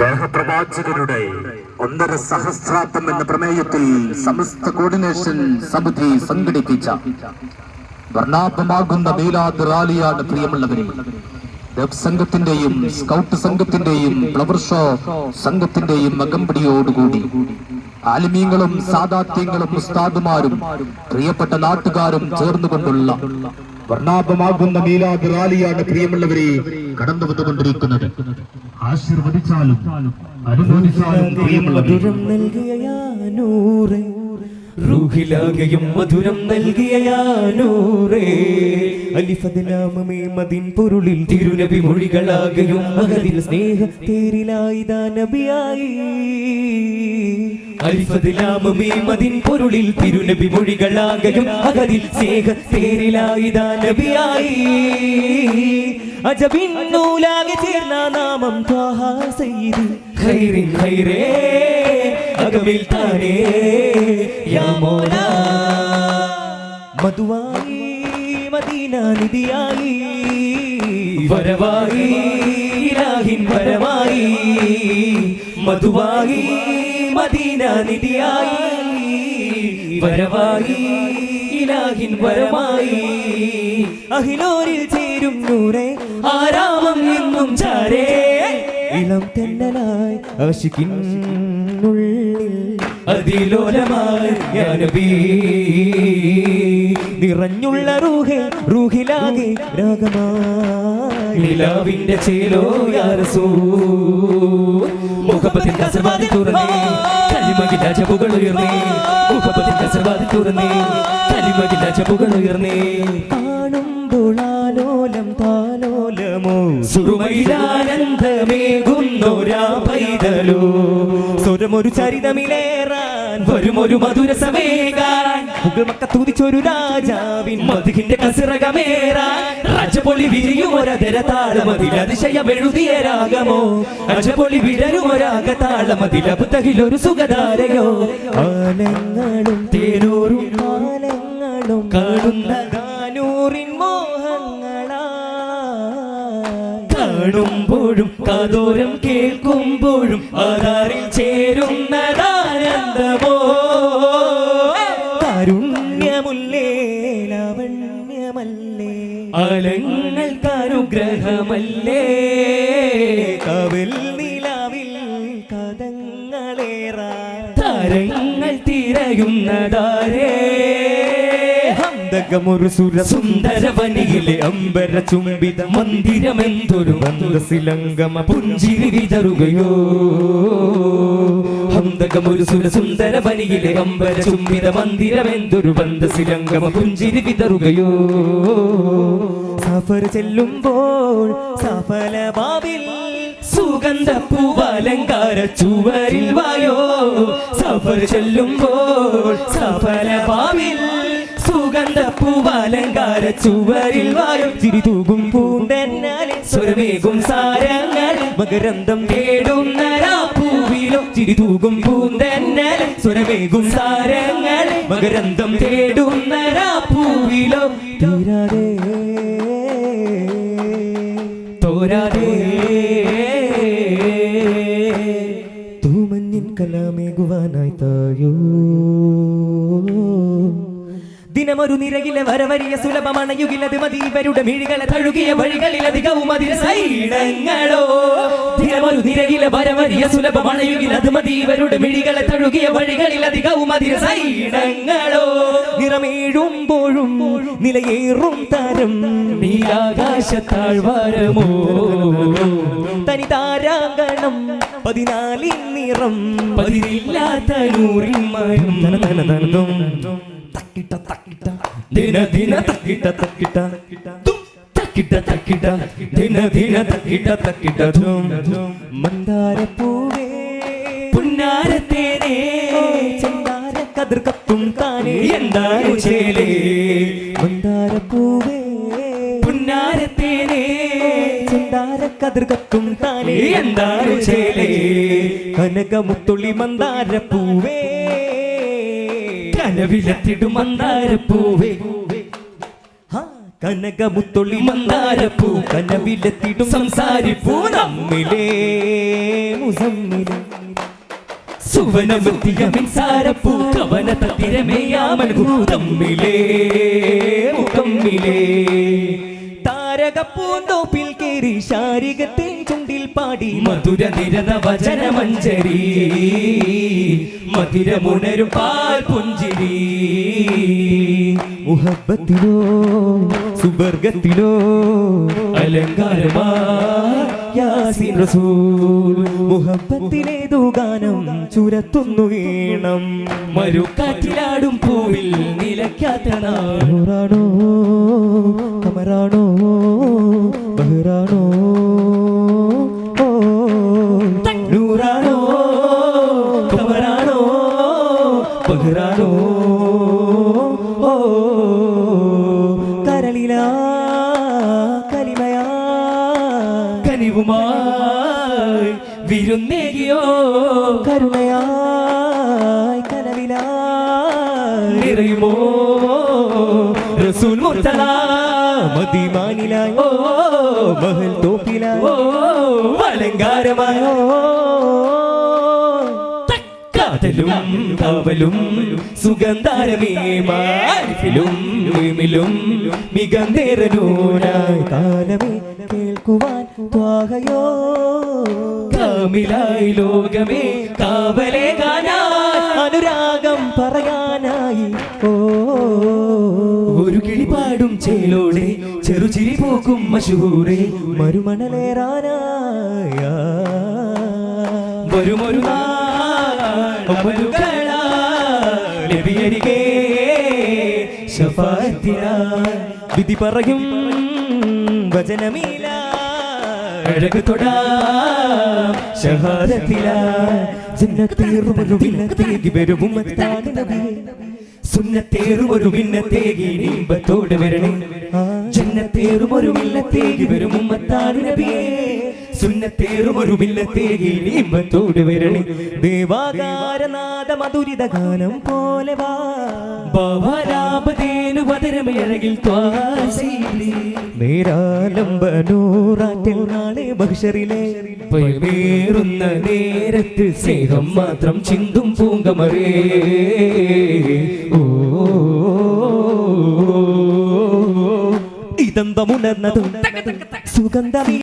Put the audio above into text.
സ്നേഹപ്രവാചകരുടെ ഒന്നര സഹസ്രാബ്ദം എന്ന പ്രമേയത്തിൽ സമസ്ത കോർഡിനേഷൻ സമിതി സംഘടിപ്പിച്ച വർണാഭമാകുന്ന മീലാദ് റാലിയാണ് പ്രിയമുള്ളവരെ. വെബ് സംഘത്തിന്റെയും സ്കൗട്ട് സംഘത്തിന്റെയും ഫ്ലവർ ഷോ സംഘത്തിന്റെയും അകമ്പടിയോടുകൂടി ആലിമീങ്ങളും സാദാത്യങ്ങളും ഉസ്താദുമാരും പ്രിയപ്പെട്ട നാട്ടുകാരും ചേർന്നുകൊണ്ടുള്ള വർണാഭമാകുന്ന മീലാദ് റാലിയാണ് പ്രിയമുള്ളവരെ കടന്നു വന്നുകൊണ്ടിരിക്കുന്നത്. ആശീർവദിച്ചാലും അനുമോദിച്ചാലും പ്രിയമുള്ളവരെ. റൂഹിലാകെയും മധുരം നൽകിയാനൂറേ യാനൂറേ. അലിഫദലാമമേ മതിൻ പൊരുളിൽ തിരുനബി മൊഴികളാകെയും മകതിൽ സ്നേഹ തേരിലായി ദാനബിയായി അലിഫദലാമമേ മതിൻ പൊരുളിൽ തിരുനബി മൊഴികളാകെയും മകതിൽ സ്നേഹ തേരിലായി ദാനബിയായി അജബിൻ നൂലാകെ ചേർന്ന നാമം ത്വാഹ സയ്യിദ്. ഖൈറിൻ ഖൈറേ. താനേ യാ മോല. മധുവായി മദീന നിധിയായി വരവായി ഇലാഹിൻ വരവായി. മധുവായി മദീന നിധിയായി വരവായി ഇലാഹിൻ വരമായി അഹിലോരിൽ ചേരും നൂറെ ആരാമം എന്നും ചാരേ. ഇളം തെന്നലായി ഞാനബീ നിറഞ്ഞുള്ള റൂഹെ റൂഹിലാകെ രാഗമാവിന്റെ ചേലോ യാരസൂ മുഖപ്പത്തിൻ കസർവാതി തുറന്നേ കലിമകില ചപ്പുകൾ ഉയർന്നേ. മുഖപ്പത്തിൻ കസർവാതി തുറന്നേ കലിമകില ചപ്പുകൾ ഉയർന്നേ. കാണുമ്പോൾ ആലോലം താലോലമോ സുറുമയിലാനന്ദമേകുന്നൊരാ പൈതലോ സ്വരമൊരു ചരിതമിലേറാൻ വരുമൊരു മധുര സമേകാൻ തുതിച്ചൊരു രാജാവിൻ മധുകിന്റെ കസിറകമേറാൻ. രാജപൊളി വിരിയും ഒരതര താളമതിൽ അതിശയമെഴുതിയ രാഗമോ? രാജപൊളി വിടരും ഒരാഗ താളമതിൽ അബുദ്ധഹിലൊരു സുഖധാരയോ? ആനങ്ങളും തേനൂറും ആനങ്ങളും കാണുന്ന ദാനൂറിൻ മോഹങ്ങളാ കാണുമ്പോഴും കാതോരം കേൾക്കുമ്പോഴും ആധാറിൽ ചേരുന്നതാനന്ദമോ? കാരുണ്യമുല്ലേ ലാവണ്യമല്ലേ അലങ്ങൾക്ക് അനുഗ്രഹമല്ലേ കവിൽ നിലാവിൽ കഥങ്ങളേറാ തരങ്ങൾ തിരയുന്നതാരേ? ഹന്തകമൊരു സുര സുന്ദര വനിയിലെ അമ്പര ചുംബിത മന്ദിരമെന്തൊരു മന്ദസിലംഗമ പുഞ്ചിരി വിതറുകയോ? ഹന്തകമൊരു സുര സുന്ദര വനിയിലെ അമ്പര ചുംബിത മന്ദിരമെന്തൊരു മന്ദസിലംഗമ പുഞ്ചിരി വിതറുകയോ? സഫർ ചെല്ലുമ്പോൾ സഫല ബാബിൽ സുഗന്ധ പൂവാലങ്കാര ചുവരിൽ വായോ? സഫർ ചെല്ലുമ്പോൾ സഫല ബാബിൽ സുഗന്ധ പൂവാലങ്കാര ചുവരിൽ വായോ ചിരി തൂകും പൂന്തന്നാലെ സ്വരമേകും സാരങ്ങൾ. മകരന്തം തേടുന്ന പൂവിലോ ചിരി തൂകും പൂന്തന്നാലെ സ്വരമേകും സാരങ്ങൾ. മകരന്തം തേടുന്ന പൂവിലോ തോരാതെ ദിനമൊരു നിരകിലെ വരവരിയ സുലഭമണയുകിലത് ഇവരുടെ മിഴികളെ തഴുകിയ വഴികളിൽ അധികവും അതിൽ സൈഡങ്ങളോ. ദിനമൊരു നിരകിലെ വരവരിയ സുലഭമണയുകിലത് ഇവരുടെ മിഴികളെ തഴുകിയ വഴികളിൽ അധികവും അതിൽ സൈഡങ്ങളോ. നിറമേഴുമ്പോഴും നിലയേറും താരം നീലാകാശത്താഴ്വാരമോ. തനി താരാങ്കണം പതിനാലിൻ നിറം. പതിരില്ലാത്ത നൂറിൻ മരം. തക്കിട്ട തക്കിട്ട. ദിന ദിന തക്കിട്ട തക്കിട്ട തക്കിട്ട. തക്കിട്ട. ദിന ദിന തക്കിട്ട തക്കിട്ട. പൂവേ पुന്നാര തേരേ ചെന്താര കതിർ കത്തും താനേ. എന്താ ചേലേ? മന്ദാര പൂവേ പുന്നാര തേരേ ചെന്താര കതിർ കത്തും താനേ. എന്താ ചേലേ? കനകമുത്തുള്ളി മന്ദാരപ്പൂവേ. കനവിലെത്തിടും മന്ദാരപ്പൂവേ കനകമുത്തൊള്ളി മന്ദാരപ്പൂ കനവിലെത്തിയിട്ടും സംസാരിപ്പൂ നമ്മിലേ മുസമ്മിലെ. സുവനമെത്തിയ മിൻസാരപ്പൂ കവന തത്തിരമേയാമൽകൂ തമ്മിലേ മുഖമ്മിലേ. താരകപ്പൂന്തോപ്പിൽ കേറി ശാരികത്തിൽ ചുണ്ടിൽ പാടി. മധുര നിരത വചന മഞ്ചരി മധുരമുണരും പാൽ പുഞ്ചിരി. മുഹബത്തിലോ സുവർഗത്തിലോ അലങ്കാരമാ യാസീൻ റസൂൽ. മുഹബത്തിലേതു ഗാനം ചുരത്തുന്നു വീണം മരുക്കാറ്റിലാടും പൂവിൽ നിലയ്ക്കാത്ത കമറാണോ ബഹ്റാണോ? കരുണയായി കനവിലായി. നിറയുമോ? റസൂൽ മുർത്തല മദിമാനിലായി. മഹൽ തോപ്പിലായോ. അലങ്കാരമായോ? കാതലും കാവലും സുഗന്ധാരമേമാരിലും വിമിലും മികന്തേരനൂനായി കാലമേ കേൾക്കുവാൻ ത്വാകയോ കാമിലായി ലോകമേ കാവലേ അനുരാഗം പറയാനായി. ഓ. ഒരു കിളിപാടും ചേലോടെ ചെറുചിരി പോക്കും മഷൂറെ മരുമണലേറാനായ. വരുമൊരു ലഭിയരികെ വിധി പറയും വചനമീല അഴക് തൊടാം സുന്നത്തേറും ഒരു മിന്നത്തേകി ഇമ്പത്തോട് വരണേ ജന്നത്തേറും ഒരു മില്ലത്തേകി വരും ഉമ്മത്താൻ നബിയേ. സുന്നത്തേറും ഒരു ദേവാകാരനാഥ മധുരിത ഗാനം പോലെ വാ. ഭവരാപതേനു പതരമഴകിൽ നാളെ ബഹ്ഷറിലെ പേറുന്ന നേരത്ത് സ്നേഹം മാത്രം ചിന്തും പൂങ്കമറേ. ഓ. ഇതന്തമുണർന്നതും സുഗന്ധമി